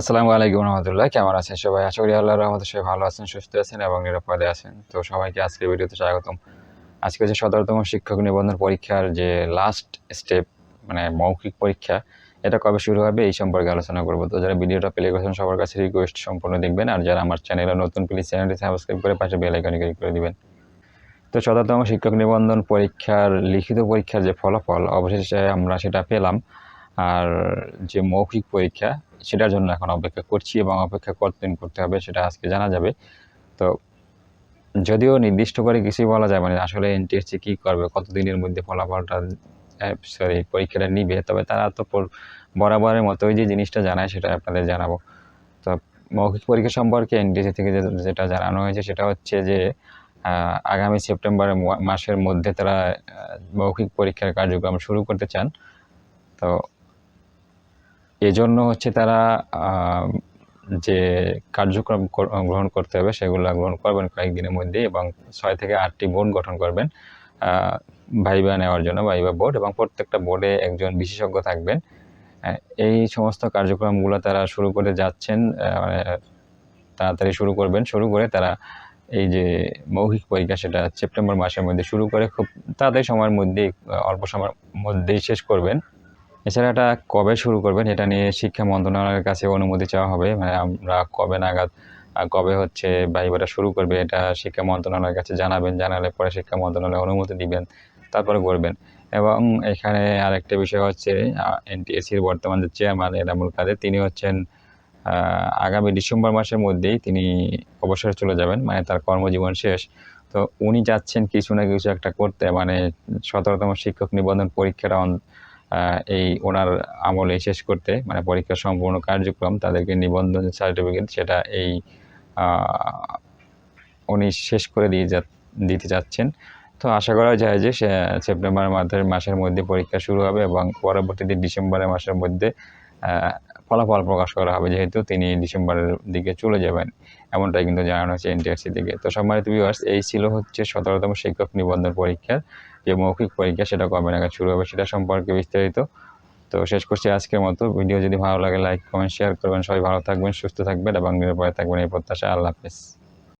আসসালামু আলাইকুম রহমতুল্লাহ। কেমন আছেন সবাই? আশা করি আল্লাহর রহমতে সবাই ভালো আছেন, সুস্থ আছেন এবং নিরাপদে আছেন। তো সবাইকে আজকের ভিডিওতে স্বাগতম। আজকে যে সতেরোতম শিক্ষক নিবন্ধন পরীক্ষার যে লাস্ট স্টেপ মানে মৌখিক পরীক্ষা, এটা কবে শুরু হবে এই সম্পর্কে আলোচনা করব। তো যারা ভিডিওটা প্লে করেছেন, সবার কাছে রিকোয়েস্ট সম্পূর্ণ দেখবেন। আর যারা আমার চ্যানেলে নতুন প্লিজ চ্যানেলটি সাবস্ক্রাইব করে পাশে বেল ক্লিক করে দিবেন। তো শততম শিক্ষক নিবন্ধন পরীক্ষার, লিখিত পরীক্ষার যে ফলাফল, অবশেষে আমরা সেটা পেলাম। আর যে মৌখিক পরীক্ষা সেটার জন্য এখন অপেক্ষা করছি এবং অপেক্ষা কতদিন করতে হবে সেটা আজকে জানা যাবে। তো যদিও নির্দিষ্ট করে কিছুই বলা যায় মানে আসলে এনটিএসসি কী করবে, কতদিনের মধ্যে ফলাফলটা সরি পরীক্ষাটা নিবে, তবে তারা তো বরাবরের মতোই যে জিনিসটা জানায় সেটা আপনাদের জানাব। তো মৌখিক পরীক্ষা সম্পর্কে এনটিএসসি থেকে যেটা জানানো হয়েছে সেটা হচ্ছে যে আগামী সেপ্টেম্বর মাসের মধ্যে তারা মৌখিক পরীক্ষার কার্যক্রম শুরু করতে চান। তো এজন্য হচ্ছে তারা যে কার্যক্রম কর- গ্রহণ করতে হবে সেগুলো গ্রহণ করবেন কয়েকদিনের মধ্যে এবং ছয় থেকে আটটি বোর্ড গঠন করবেন ভাইবা নেওয়ার জন্য, ভাইবা বোর্ড এবং প্রত্যেকটা বোর্ডে একজন বিশেষজ্ঞ থাকবেন। এই সমস্ত কার্যক্রমগুলো তারা শুরু করে যাচ্ছেন মানে তাড়াতাড়ি শুরু করবেন। শুরু করে তারা এই যে মৌখিক পরীক্ষা সেটা সেপ্টেম্বর মাসের মধ্যে শুরু করে খুব তাড়াতাড়ি সময়ের মধ্যেই অল্প সময়ের মধ্যেই শেষ করবেন। এছাড়া এটা কবে শুরু করবেন এটা নিয়ে শিক্ষা মন্ত্রণালয়ের কাছে অনুমতি চাওয়া হবে? মানে আমরা কবে নাগাদ কবে হচ্ছে ভাইবাটা শুরু করবে এটা শিক্ষা মন্ত্রণালয়ের কাছে জানাবেন, জানালে পরে শিক্ষা মন্ত্রণালয় অনুমতি দিবেন, তারপরে করবেন। এবং এখানে আরেকটা বিষয় হচ্ছে এনটিএসসির বর্তমান যে চেয়ারম্যান এনামুল কাদের, তিনি হচ্ছেন আগামী ডিসেম্বর মাসের মধ্যেই তিনি অবসরে চলে যাবেন মানে তার কর্মজীবন শেষ। তো উনি যাচ্ছেন কিছু না কিছু একটা করতে মানে সতেরোতম শিক্ষক নিবন্ধন পরীক্ষাটা এই ওনার আমলে শেষ করতে মানে পরীক্ষা সম্পূর্ণ কার্যক্রম, তাদেরকে নিবন্ধন সার্টিফিকেট সেটা এই উনি শেষ করে দিয়ে যা, দিতে যাচ্ছেন। তো আশা করা যায় যে সেপ্টেম্বর মাসের মধ্যে পরীক্ষা শুরু হবে এবং পরবর্তীতে ডিসেম্বরের মাসের মধ্যে ফলাফল প্রকাশ করা হবে, যেহেতু তিনি ডিসেম্বরের দিকে চলে যাবেন। এমনটাই কিন্তু জানানো হয়েছে এনটিআরসি থেকে তো সম্মানিত ভিউয়ার্স এই ছিল হচ্ছে সতেরোতম শিক্ষক নিবন্ধন পরীক্ষার যে মৌখিক পরীক্ষা সেটা কবে নাগাদ শুরু হবে সেটা সম্পর্কে বিস্তারিত। তো শেষ করছি আজকের মতো। ভিডিও যদি ভালো লাগে লাইক কমেন্ট শেয়ার করবেন। সবাই ভালো থাকবেন, সুস্থ থাকবেন এবং নিরাপদে থাকবেন এই প্রত্যাশা আল্লাহ হাফেজ।